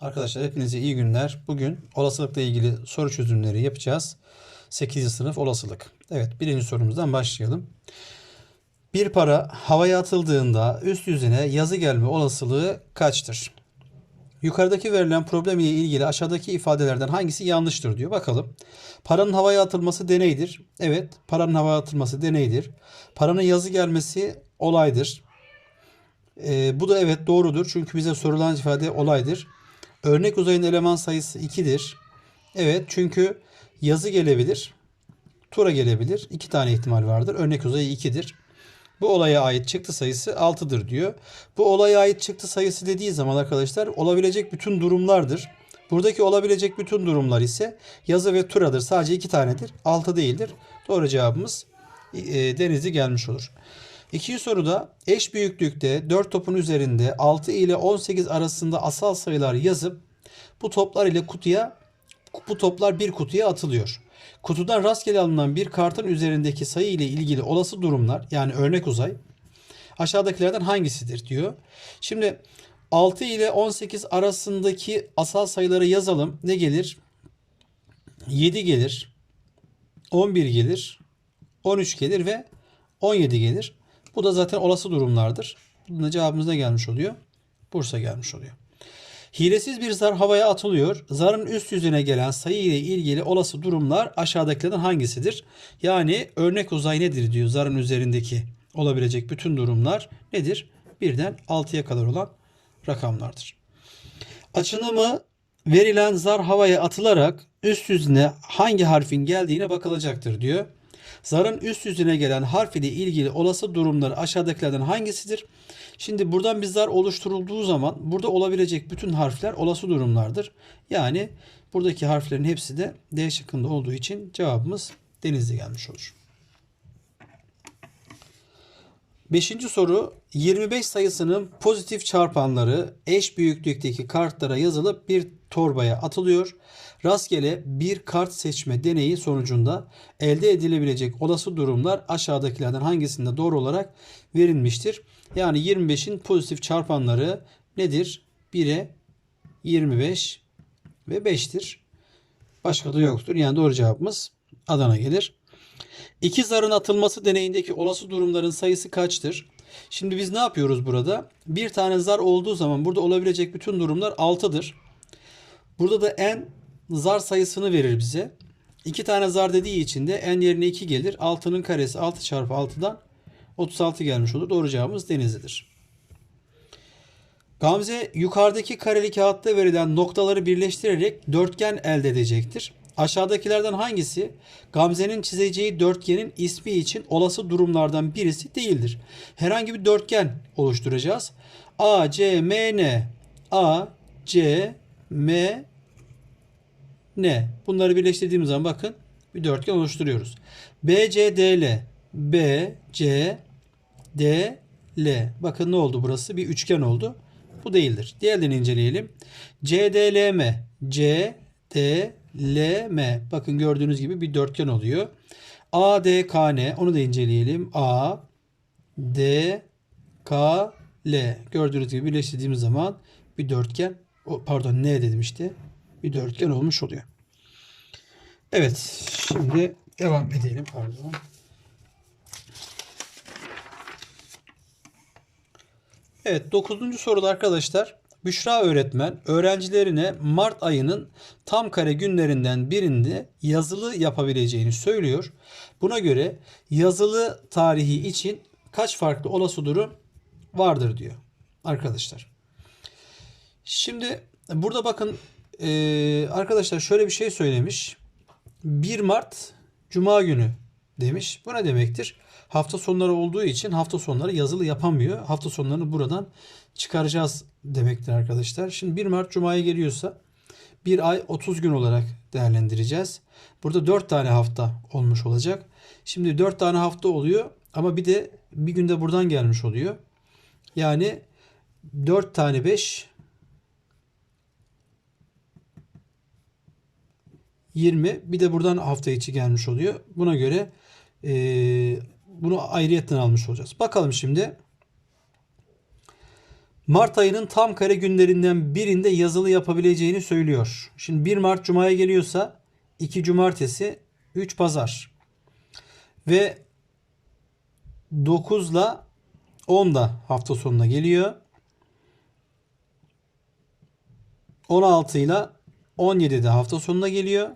Arkadaşlar hepinize iyi günler. Bugün olasılıkla ilgili soru çözümleri yapacağız. 8. sınıf olasılık. Evet birinci sorumuzdan başlayalım. Bir para havaya atıldığında üst yüzüne yazı gelme olasılığı kaçtır? Yukarıdaki verilen problem ile ilgili aşağıdaki ifadelerden hangisi yanlıştır diyor. Bakalım. Paranın havaya atılması deneydir. Evet, paranın havaya atılması deneydir. Paranın yazı gelmesi olaydır. Ee, bu da evet doğrudur. Çünkü bize sorulan ifade olaydır. Örnek uzayın eleman sayısı 2'dir. Evet çünkü yazı gelebilir. Tura gelebilir. İki tane ihtimal vardır. Örnek uzayı 2'dir. Bu olaya ait çıktı sayısı 6'dır diyor. Bu olaya ait çıktı sayısı dediği zaman arkadaşlar olabilecek bütün durumlardır. Buradaki olabilecek bütün durumlar ise yazı ve turadır. Sadece iki tanedir. 6 değildir. Doğru cevabımız e, Denizli gelmiş olur. İkinci soruda eş büyüklükte 4 topun üzerinde 6 ile 18 arasında asal sayılar yazıp bu toplar ile kutuya bu toplar bir kutuya atılıyor. Kutudan rastgele alınan bir kartın üzerindeki sayı ile ilgili olası durumlar yani örnek uzay aşağıdakilerden hangisidir diyor. Şimdi 6 ile 18 arasındaki asal sayıları yazalım. Ne gelir? 7 gelir. 11 gelir. 13 gelir ve 17 gelir. Bu da zaten olası durumlardır. Bunun cevabımız ne gelmiş oluyor? Bursa gelmiş oluyor. Hilesiz bir zar havaya atılıyor. Zarın üst yüzüne gelen sayı ile ilgili olası durumlar aşağıdakilerden hangisidir? Yani örnek uzay nedir diyor zarın üzerindeki olabilecek bütün durumlar nedir? Birden 6'ya kadar olan rakamlardır. Açılımı verilen zar havaya atılarak üst yüzüne hangi harfin geldiğine bakılacaktır diyor. Zarın üst yüzüne gelen harf ile ilgili olası durumlar aşağıdakilerden hangisidir? Şimdi buradan bir zar oluşturulduğu zaman burada olabilecek bütün harfler olası durumlardır. Yani buradaki harflerin hepsi de D şıkkında olduğu için cevabımız Denizli gelmiş olur. Beşinci soru 25 sayısının pozitif çarpanları eş büyüklükteki kartlara yazılıp bir torbaya atılıyor. Rastgele bir kart seçme deneyi sonucunda elde edilebilecek olası durumlar aşağıdakilerden hangisinde doğru olarak verilmiştir? Yani 25'in pozitif çarpanları nedir? 1'e 25 ve 5'tir. Başka da yoktur. Yani doğru cevabımız Adana gelir. İki zarın atılması deneyindeki olası durumların sayısı kaçtır? Şimdi biz ne yapıyoruz burada? Bir tane zar olduğu zaman burada olabilecek bütün durumlar 6'dır. Burada da en zar sayısını verir bize. İki tane zar dediği için de n yerine 2 gelir. 6'nın karesi 6 çarpı 6'dan 36 gelmiş olur. Doğru cevabımız Denizli'dir. Gamze yukarıdaki kareli kağıtta verilen noktaları birleştirerek dörtgen elde edecektir. Aşağıdakilerden hangisi Gamze'nin çizeceği dörtgenin ismi için olası durumlardan birisi değildir? Herhangi bir dörtgen oluşturacağız. A, C, M, N. A, C, M, N. Bunları birleştirdiğimiz zaman bakın bir dörtgen oluşturuyoruz. B, C, D, L. B, C, D, L. Bakın ne oldu burası? Bir üçgen oldu. Bu değildir. Diğerlerini inceleyelim. C, D, L, M. C, D, L, M. Bakın gördüğünüz gibi bir dörtgen oluyor. A, D, K, N. Onu da inceleyelim. A, D, K, L. Gördüğünüz gibi birleştirdiğimiz zaman bir dörtgen, o, pardon N dedim işte. Bir dörtgen olmuş oluyor. Evet. Şimdi devam edelim. Pardon. Evet 9. soruda arkadaşlar Büşra öğretmen öğrencilerine Mart ayının tam kare günlerinden birinde yazılı yapabileceğini söylüyor. Buna göre yazılı tarihi için kaç farklı olası durum vardır diyor arkadaşlar. Şimdi burada bakın e, arkadaşlar şöyle bir şey söylemiş. 1 Mart Cuma günü demiş. Bu ne demektir? Hafta sonları olduğu için hafta sonları yazılı yapamıyor. Hafta sonlarını buradan çıkaracağız demektir arkadaşlar. Şimdi 1 Mart Cuma'ya geliyorsa bir ay 30 gün olarak değerlendireceğiz. Burada 4 tane hafta olmuş olacak. Şimdi 4 tane hafta oluyor ama bir de bir günde buradan gelmiş oluyor. Yani 4 tane 5 20 bir de buradan hafta içi gelmiş oluyor. Buna göre e, bunu ayrıyetten almış olacağız. Bakalım şimdi. Mart ayının tam kare günlerinden birinde yazılı yapabileceğini söylüyor. Şimdi 1 Mart Cuma'ya geliyorsa 2 Cumartesi, 3 Pazar. Ve 9 ile 10 da hafta sonuna geliyor. 16 ile 17 de hafta sonuna geliyor.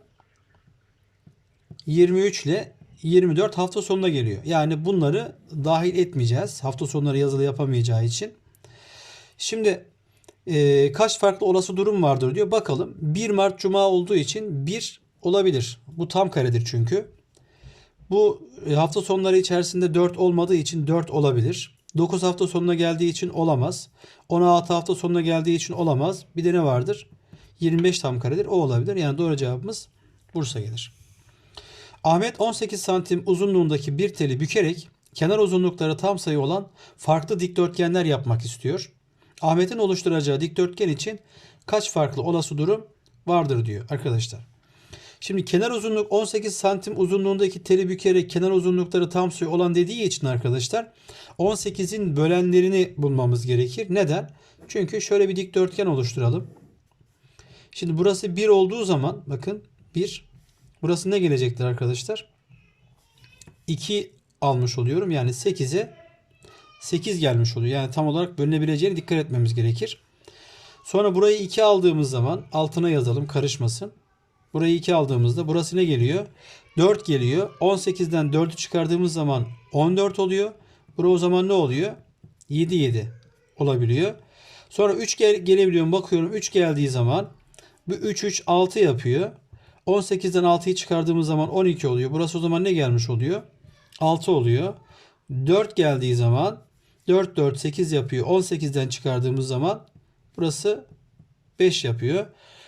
23 ile 24 hafta sonuna geliyor. Yani bunları dahil etmeyeceğiz. Hafta sonları yazılı yapamayacağı için. Şimdi e, kaç farklı olası durum vardır diyor. Bakalım. 1 Mart Cuma olduğu için 1 olabilir. Bu tam karedir çünkü. Bu e, hafta sonları içerisinde 4 olmadığı için 4 olabilir. 9 hafta sonuna geldiği için olamaz. 16 hafta sonuna geldiği için olamaz. Bir de ne vardır? 25 tam karedir. O olabilir. Yani doğru cevabımız Bursa gelir. Ahmet 18 santim uzunluğundaki bir teli bükerek kenar uzunlukları tam sayı olan farklı dikdörtgenler yapmak istiyor. Ahmet'in oluşturacağı dikdörtgen için kaç farklı olası durum vardır diyor arkadaşlar. Şimdi kenar uzunluk 18 santim uzunluğundaki teli bükerek kenar uzunlukları tam sayı olan dediği için arkadaşlar 18'in bölenlerini bulmamız gerekir. Neden? Çünkü şöyle bir dikdörtgen oluşturalım. Şimdi burası 1 olduğu zaman bakın 1 burası ne gelecektir arkadaşlar? 2 almış oluyorum. Yani 8'e 8 gelmiş oluyor. Yani tam olarak bölünebileceğine dikkat etmemiz gerekir. Sonra burayı 2 aldığımız zaman altına yazalım karışmasın. Burayı 2 aldığımızda burası ne geliyor? 4 geliyor. 18'den 4'ü çıkardığımız zaman 14 oluyor. Bura o zaman ne oluyor? 7 7 olabiliyor. Sonra 3 gel gelebiliyorum. Bakıyorum 3 geldiği zaman bu 3 3 6 yapıyor. 18'den 6'yı çıkardığımız zaman 12 oluyor. Burası o zaman ne gelmiş oluyor? 6 oluyor. 4 geldiği zaman 4 4 8 yapıyor. 18'den çıkardığımız zaman burası 5 yapıyor.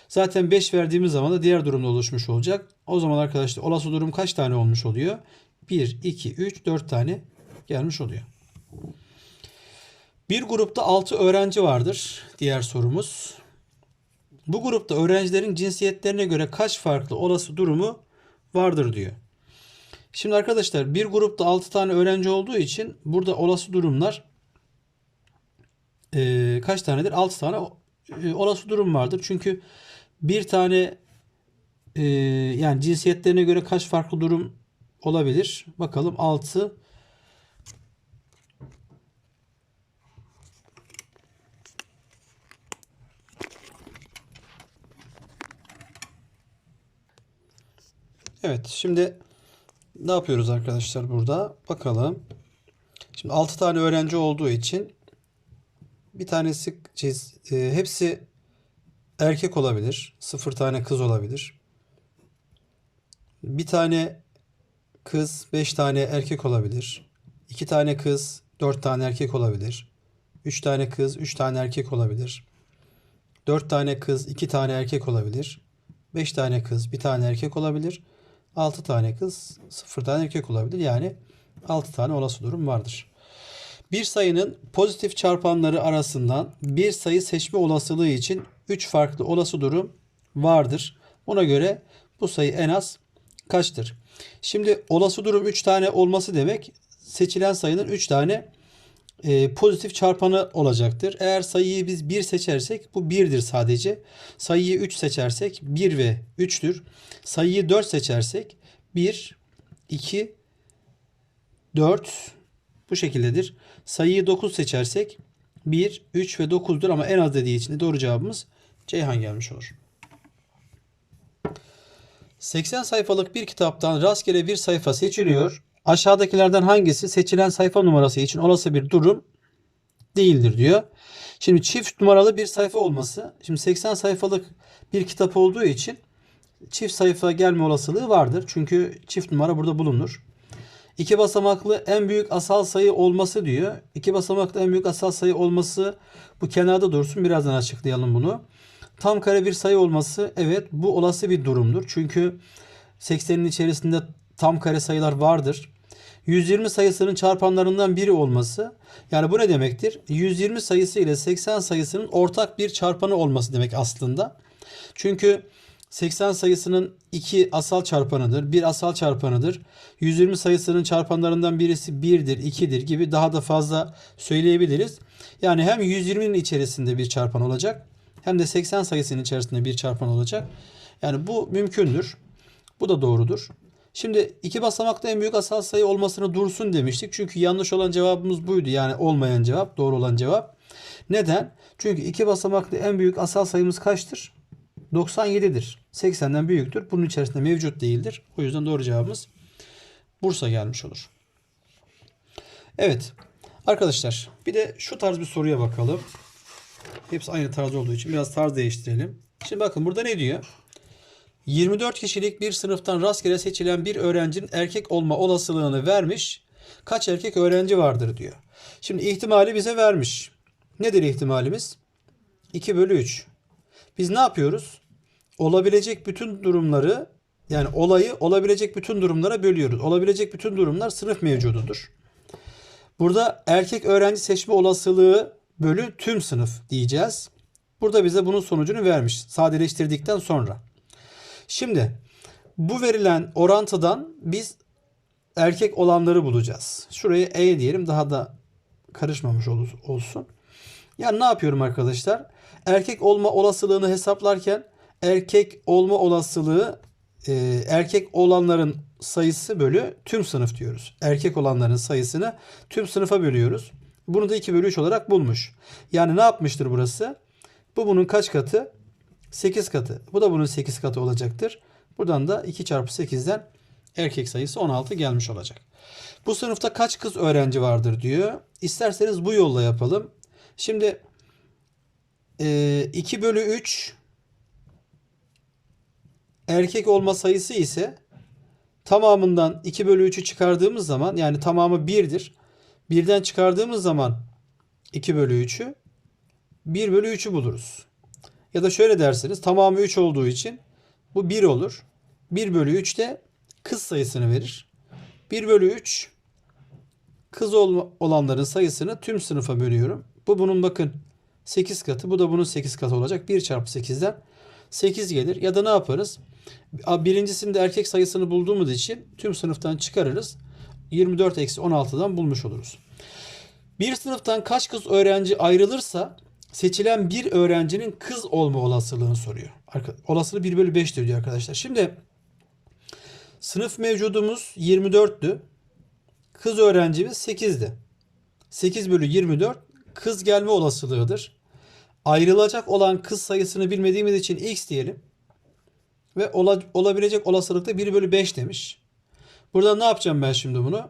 Zaten 5 verdiğimiz zaman da diğer durumda oluşmuş olacak. O zaman arkadaşlar olası durum kaç tane olmuş oluyor? 1, 2, 3, 4 tane gelmiş oluyor. Bir grupta 6 öğrenci vardır. Diğer sorumuz. Bu grupta öğrencilerin cinsiyetlerine göre kaç farklı olası durumu vardır diyor. Şimdi arkadaşlar bir grupta 6 tane öğrenci olduğu için burada olası durumlar e, kaç tanedir? 6 tane e, olası durum vardır. Çünkü bir tane e, yani cinsiyetlerine göre kaç farklı durum olabilir? Bakalım 6 Evet şimdi ne yapıyoruz arkadaşlar burada? Bakalım. Şimdi 6 tane öğrenci olduğu için bir tanesi cins, e, hepsi erkek olabilir. 0 tane kız olabilir. Bir tane kız, 5 tane erkek olabilir. 2 tane kız, 4 tane erkek olabilir. 3 tane kız, 3 tane erkek olabilir. 4 tane kız, 2 tane erkek olabilir. 5 tane kız, 1 tane erkek olabilir. 6 tane kız, 0 tane erkek olabilir. Yani 6 tane olası durum vardır. Bir sayının pozitif çarpanları arasından bir sayı seçme olasılığı için 3 farklı olası durum vardır. Buna göre bu sayı en az kaçtır? Şimdi olası durum 3 tane olması demek seçilen sayının 3 tane e, pozitif çarpanı olacaktır. Eğer sayıyı biz 1 seçersek bu 1'dir sadece. Sayıyı 3 seçersek 1 ve 3'tür. Sayıyı 4 seçersek 1, 2, 4 bu şekildedir. Sayıyı 9 seçersek 1, 3 ve 9'dur ama en az dediği için de doğru cevabımız Ceyhan gelmiş olur. 80 sayfalık bir kitaptan rastgele bir sayfa seçiliyor. Aşağıdakilerden hangisi seçilen sayfa numarası için olası bir durum değildir diyor. Şimdi çift numaralı bir sayfa olması. Şimdi 80 sayfalık bir kitap olduğu için çift sayfa gelme olasılığı vardır. Çünkü çift numara burada bulunur. İki basamaklı en büyük asal sayı olması diyor. İki basamaklı en büyük asal sayı olması bu kenarda dursun. Birazdan açıklayalım bunu. Tam kare bir sayı olması evet bu olası bir durumdur. Çünkü 80'in içerisinde tam kare sayılar vardır. 120 sayısının çarpanlarından biri olması yani bu ne demektir? 120 sayısı ile 80 sayısının ortak bir çarpanı olması demek aslında. Çünkü 80 sayısının 2 asal çarpanıdır, 1 asal çarpanıdır. 120 sayısının çarpanlarından birisi 1'dir, 2'dir gibi daha da fazla söyleyebiliriz. Yani hem 120'nin içerisinde bir çarpan olacak hem de 80 sayısının içerisinde bir çarpan olacak. Yani bu mümkündür. Bu da doğrudur. Şimdi iki basamaklı en büyük asal sayı olmasını dursun demiştik. Çünkü yanlış olan cevabımız buydu. Yani olmayan cevap, doğru olan cevap. Neden? Çünkü iki basamaklı en büyük asal sayımız kaçtır? 97'dir. 80'den büyüktür. Bunun içerisinde mevcut değildir. O yüzden doğru cevabımız Bursa gelmiş olur. Evet. Arkadaşlar bir de şu tarz bir soruya bakalım. Hepsi aynı tarz olduğu için biraz tarz değiştirelim. Şimdi bakın burada ne diyor? 24 kişilik bir sınıftan rastgele seçilen bir öğrencinin erkek olma olasılığını vermiş. Kaç erkek öğrenci vardır diyor. Şimdi ihtimali bize vermiş. Nedir ihtimalimiz? 2 bölü 3. Biz ne yapıyoruz? Olabilecek bütün durumları yani olayı olabilecek bütün durumlara bölüyoruz. Olabilecek bütün durumlar sınıf mevcududur. Burada erkek öğrenci seçme olasılığı bölü tüm sınıf diyeceğiz. Burada bize bunun sonucunu vermiş sadeleştirdikten sonra. Şimdi bu verilen orantıdan biz erkek olanları bulacağız. Şuraya E diyelim daha da karışmamış olsun. Yani ne yapıyorum arkadaşlar? Erkek olma olasılığını hesaplarken erkek olma olasılığı e, erkek olanların sayısı bölü tüm sınıf diyoruz. Erkek olanların sayısını tüm sınıfa bölüyoruz. Bunu da 2 bölü 3 olarak bulmuş. Yani ne yapmıştır burası? Bu bunun kaç katı? 8 katı. Bu da bunun 8 katı olacaktır. Buradan da 2 çarpı 8'den erkek sayısı 16 gelmiş olacak. Bu sınıfta kaç kız öğrenci vardır diyor. İsterseniz bu yolla yapalım. Şimdi e, 2 bölü 3 erkek olma sayısı ise tamamından 2 bölü 3'ü çıkardığımız zaman yani tamamı 1'dir. Birden çıkardığımız zaman 2 bölü 3'ü 1 bölü 3'ü buluruz. Ya da şöyle derseniz tamamı 3 olduğu için bu 1 olur. 1 bölü 3 de kız sayısını verir. 1 bölü 3 kız ol- olanların sayısını tüm sınıfa bölüyorum. Bu bunun bakın 8 katı. Bu da bunun 8 katı olacak. 1 çarpı 8'den 8 gelir. Ya da ne yaparız? Birincisinde erkek sayısını bulduğumuz için tüm sınıftan çıkarırız. 24 eksi 16'dan bulmuş oluruz. Bir sınıftan kaç kız öğrenci ayrılırsa seçilen bir öğrencinin kız olma olasılığını soruyor. Olasılığı 1 bölü 5'tir diyor arkadaşlar. Şimdi sınıf mevcudumuz 24'tü. Kız öğrencimiz 8'di. 8 bölü 24 kız gelme olasılığıdır. Ayrılacak olan kız sayısını bilmediğimiz için x diyelim. Ve ola- olabilecek olasılıkta 1 bölü 5 demiş. Burada ne yapacağım ben şimdi bunu?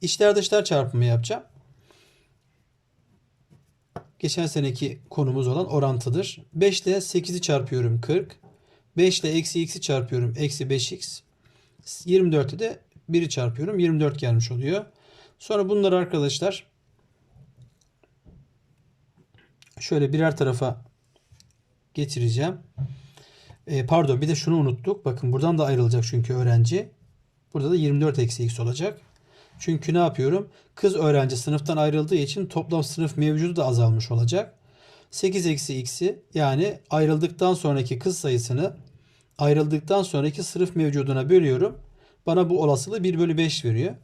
İçler dışlar çarpımı yapacağım. Geçen seneki konumuz olan orantıdır. 5 ile 8'i çarpıyorum 40. 5 ile eksi x'i çarpıyorum eksi 5x. 24'ü de 1'i çarpıyorum. 24 gelmiş oluyor. Sonra bunları arkadaşlar şöyle birer tarafa getireceğim. E, pardon bir de şunu unuttuk. Bakın buradan da ayrılacak çünkü öğrenci. Burada da 24 eksi x olacak. Çünkü ne yapıyorum? Kız öğrenci sınıftan ayrıldığı için toplam sınıf mevcudu da azalmış olacak. 8 eksi x'i yani ayrıldıktan sonraki kız sayısını ayrıldıktan sonraki sınıf mevcuduna bölüyorum. Bana bu olasılığı 1 bölü 5 veriyor.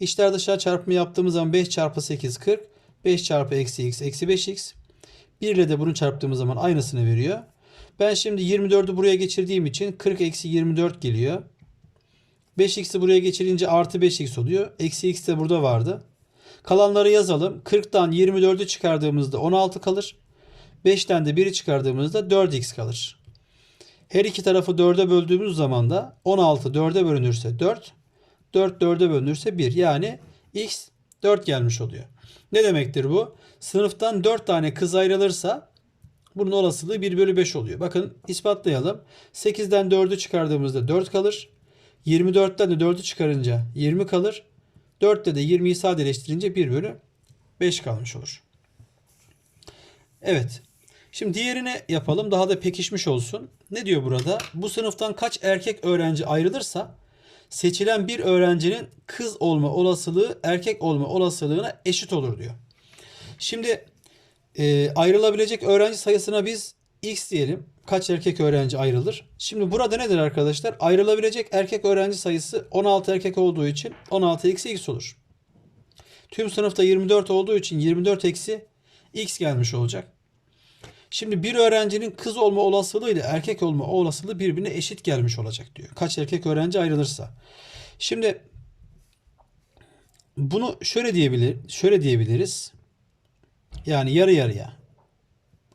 İçler dışlar çarpımı yaptığımız zaman 5 çarpı 8 40. 5 çarpı eksi x eksi 5x. 1 ile de bunu çarptığımız zaman aynısını veriyor. Ben şimdi 24'ü buraya geçirdiğim için 40 eksi 24 geliyor. 5x'i buraya geçirince artı 5x oluyor. Eksi x de burada vardı. Kalanları yazalım. 40'tan 24'ü çıkardığımızda 16 kalır. 5'ten de 1'i çıkardığımızda 4x kalır. Her iki tarafı 4'e böldüğümüz zaman da 16 4'e bölünürse 4. 4 4'e bölünürse 1. Yani x 4 gelmiş oluyor. Ne demektir bu? Sınıftan 4 tane kız ayrılırsa bunun olasılığı 1 bölü 5 oluyor. Bakın ispatlayalım. 8'den 4'ü çıkardığımızda 4 kalır. 24'ten de 4'ü çıkarınca 20 kalır. 4'te de 20'yi sadeleştirince 1 bölü 5 kalmış olur. Evet. Şimdi diğerini yapalım. Daha da pekişmiş olsun. Ne diyor burada? Bu sınıftan kaç erkek öğrenci ayrılırsa seçilen bir öğrencinin kız olma olasılığı erkek olma olasılığına eşit olur diyor. Şimdi e, ayrılabilecek öğrenci sayısına biz x diyelim. Kaç erkek öğrenci ayrılır? Şimdi burada nedir arkadaşlar? Ayrılabilecek erkek öğrenci sayısı 16 erkek olduğu için 16 eksi x olur. Tüm sınıfta 24 olduğu için 24 eksi x gelmiş olacak. Şimdi bir öğrencinin kız olma olasılığı ile erkek olma olasılığı birbirine eşit gelmiş olacak diyor. Kaç erkek öğrenci ayrılırsa. Şimdi bunu şöyle diyebilir, şöyle diyebiliriz. Yani yarı yarıya.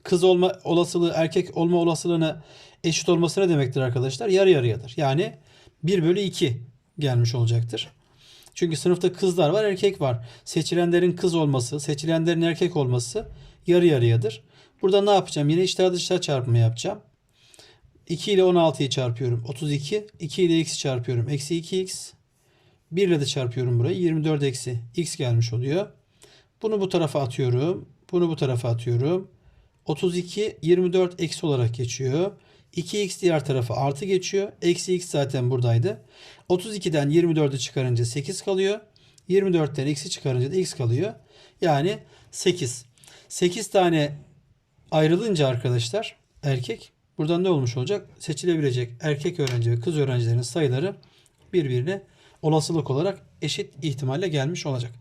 Kız olma olasılığı erkek olma olasılığına eşit olması ne demektir arkadaşlar? Yarı yarıyadır. Yani 1 bölü 2 gelmiş olacaktır. Çünkü sınıfta kızlar var, erkek var. Seçilenlerin kız olması, seçilenlerin erkek olması yarı yarıyadır. Burada ne yapacağım? Yine içler dışlar çarpımı yapacağım. 2 ile 16'yı çarpıyorum. 32. 2 ile x'i çarpıyorum. Eksi 2x. 1 ile de çarpıyorum burayı. 24 eksi x gelmiş oluyor. Bunu bu tarafa atıyorum. Bunu bu tarafa atıyorum. 32 24 eksi olarak geçiyor. 2x diğer tarafa artı geçiyor. Eksi x zaten buradaydı. 32'den 24'ü çıkarınca 8 kalıyor. 24'ten x'i çıkarınca da x kalıyor. Yani 8. 8 tane ayrılınca arkadaşlar erkek buradan ne olmuş olacak? Seçilebilecek erkek öğrenci ve kız öğrencilerin sayıları birbirine olasılık olarak eşit ihtimalle gelmiş olacak.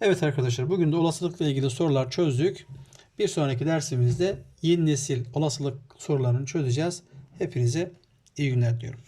Evet arkadaşlar bugün de olasılıkla ilgili sorular çözdük. Bir sonraki dersimizde yeni nesil olasılık sorularını çözeceğiz. Hepinize iyi günler diyorum.